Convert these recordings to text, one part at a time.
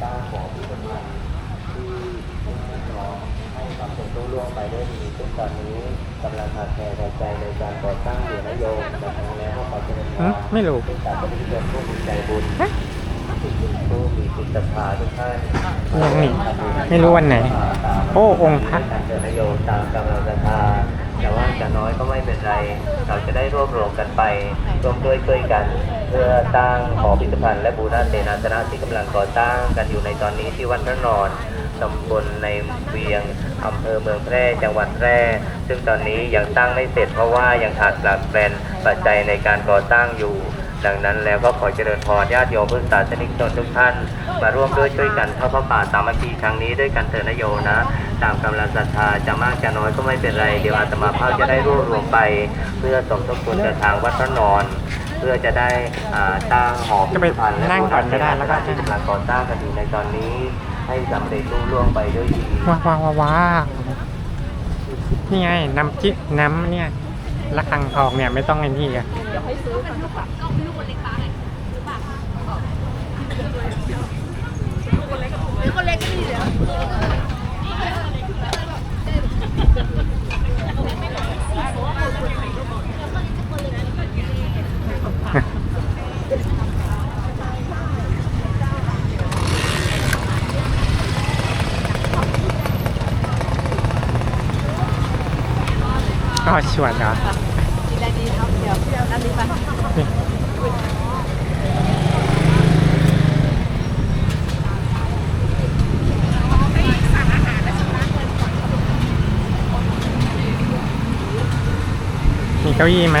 สร้างหอพิพิธภัณที่รุ่งเรือให้ความเป็นรุ่งร่วงไปด้วยดีซึ่งตอนนี้กำลังขาดแคลนปัจจัยในการก่อสร้างอยู่นโยมดังนั้นแล้วก็ขอเจริญพหึรไม่รู้ซึ่งการปฏิบัติผู้มีใจบุญผู้มีจิตศรัทธาทุกท่านยังนี่ไม่รู้วันไหน โอ้ องค์พระการเจริญนโยมตามกำลังศรัทธา แต่ว่าจะน้อยก็ไม่เป็นไร เราจะได้รวบรวมกันไปร่วมด้วยช่วยกัน เพื่อสร้างหอพิพิธภัณฑ์และบูรณะเสนาสนะที่กำลังก่อสร้างกันอยู่ในตอนนี้ที่วัดพระนอนตำบลในเวียงอำเภอเมืองแพร่จังหวัดแพร่ ซึ่งตอนนี้ยังสร้างไม่เสร็จเพราะว่ายังขาดหลักแปลนปัจจัยในการก่อสร้างอยู่ ดังนั้นแล้วก็ขอเจริญพรญาติโยมพุทธศาสนิกชนทุกท่าน มาร่วมด้วยช่วยกันเข้าพระป่าสามัคคีครั้งนี้ด้วยกันเถิดนะโยมนะ ตามกำลังศรัทธาจะมากจะน้อยก็ไม่เป็นไรเดี๋ยวอาตมาภาพจะได้รวบรวมไป เพื่อสมทบทุนกับทางวัดพระนอน เพื่อจะได้อ่าสร้างหอพิพิธภัณฑ์และนั่งก่อนก็ได้แล้วก็ที่กำลังก่อสร้างกันอยู่ในตอนนี้ ให้สำเร็จรุ่ล่วงไปด้วยดีว้าวว้าวว้าวว้าวนี่ไงน้ำจิน้ำเนี่ยระฆังทองเนี่ยไม่ต้องไอ้นี่กันก็ ชวนเหรอนี่มีเก้าอี้ไหม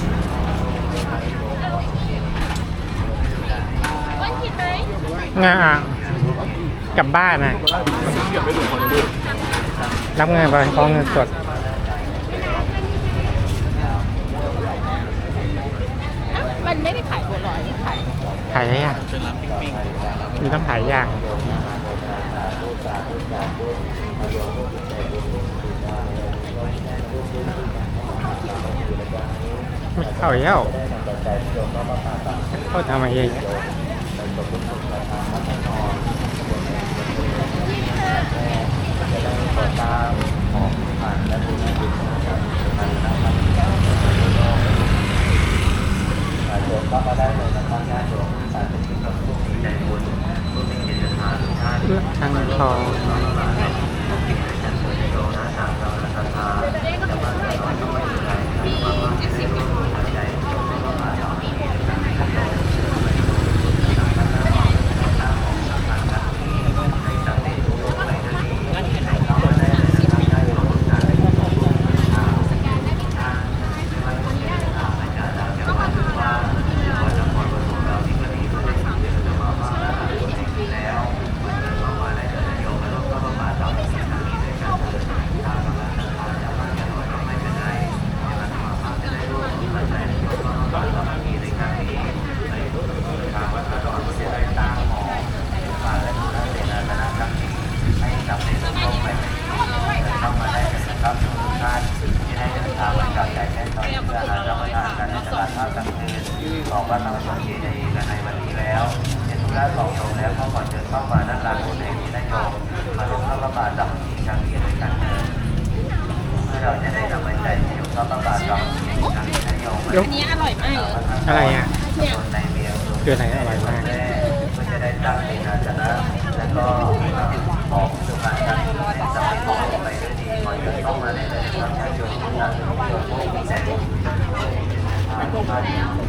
งากลับบ้านนะรับเงินไปพร้อมเงินสดมันไม่ได้ขายบัวลอยนี่ขายขายอะไรอะมีต้องขายอย่างไม่เข้าเย้าเข้าทำไมเอง no ื่อหารับประทานการในตลาดข้าวกลางทองของวัดพระธรรมเจดีย์กันในวันนี้แล้วเห็นธุระสองโยมแล้วก็ขอเชิญเข้ามาด้านหลังบนแห่งนี้นะโยมมาร่วมเข้าพระบาทสามัคคีครั้งนี้ด้วยกันเถิดเพื่อเราจะได้นำปัจจัยที่อยู่เข้าพระบาทสามัคคีครั้งนี้นะโยมอันนี้อร่อยมากอะไรอะในเมียงคืออะไรอร่อยมากแม่เพื่อจะได้สร้งเสนาสนะแล้วก็ของ 没有